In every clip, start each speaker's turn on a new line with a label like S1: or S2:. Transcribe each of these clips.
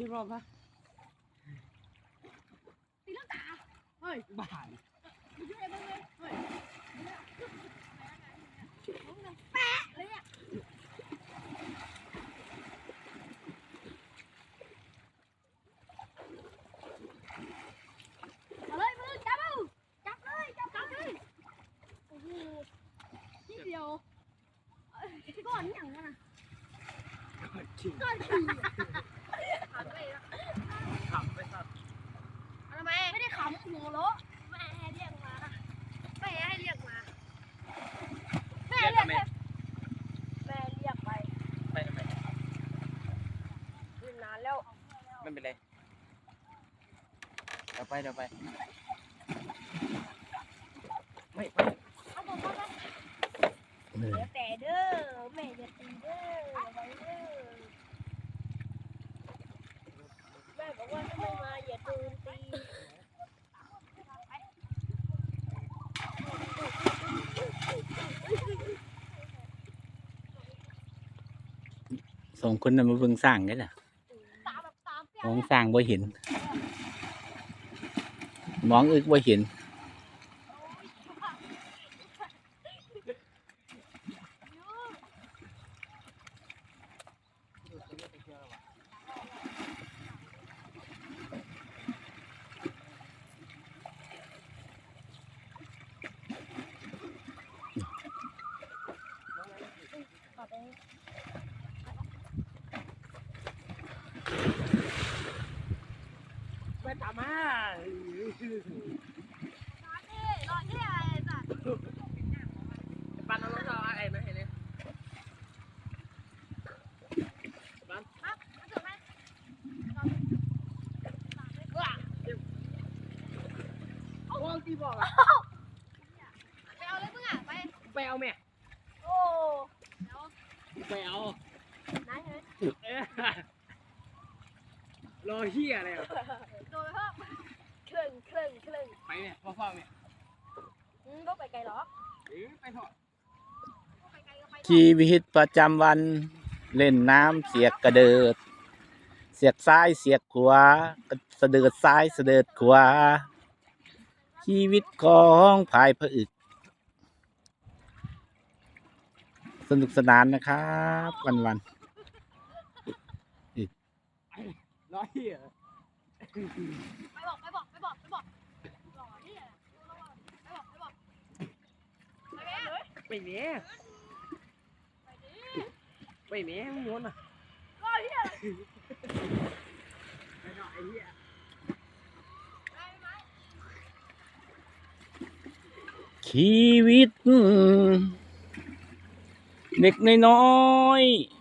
S1: ที่รอบปะ
S2: ตีลังกาเฮ้ ไป
S1: สัตว์
S2: ทำไมไม่ได้ขำหัวเราะแม่ให้เรียกมาแม่ให้เรียกมาแม่
S1: เรียกแม่
S2: แม่เรียกไป
S1: ไปทำไม
S2: ยืนนานแล้ว
S1: ไม่เป็นไรเดี๋ยวไปเดี๋ยวไปไม่ไม่
S2: เดี๋ยวแต่เด้อแม่จะตีเด้อเอาไว้เด้อแม่ บอกว่าถ้าไม่มาอย่าโดนตี
S3: สองคนน่ะมาเบิ่งสร้างกันน่ะ
S2: ตามแบบตามเปี้ย
S3: มองสร้างบ่เห็น มองอึกบ่เห็น
S1: ไม่ตามมา
S2: รอที่อะไรจ้ะ
S1: ปันเอารถเราไอ้มาให้เนี่ย
S2: ครับมาเถอะแม่
S1: เอาห้องที่บอกอะ
S2: ไปเอาเลยมึงอะไป
S1: ไปเอาแม่
S2: โอ้
S1: ไปเอา
S2: นายเฮ้ย
S1: เอ้ยรอเฮียอะไรอะ
S2: โดนเพิ่มครึ่งครึ่งครึ่ง
S1: ไปเนี่ยพ่อพ่อเนี่ย
S2: อืมก็ไปไกลหรอ
S1: เอ้ยไปเถอะ
S2: ก็ไปไกลก็ไป
S3: ชีวิตประจำวัน เล่นน้ำเสียกกระเดิด เสียกซ้ายเสียกขวาเสะเดิดซ้ายเสะเดิดขวาชีวิตของพายพระอึก สนุกสนานนะครับ วันวัน
S1: รอย
S2: ไปบอกไปบอกไปบอกไปบอกหล่อเนี่ยไปบอกไปบอกไปแม่
S1: ไปเนี้ยไปเนี้ยมึงโยนอะ
S2: หล่อเนี่ย
S1: ไปหน่อยไอ้เฮีย
S2: ไปไหม
S3: ชีวิต เด็กน้อยๆ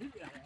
S3: yeah.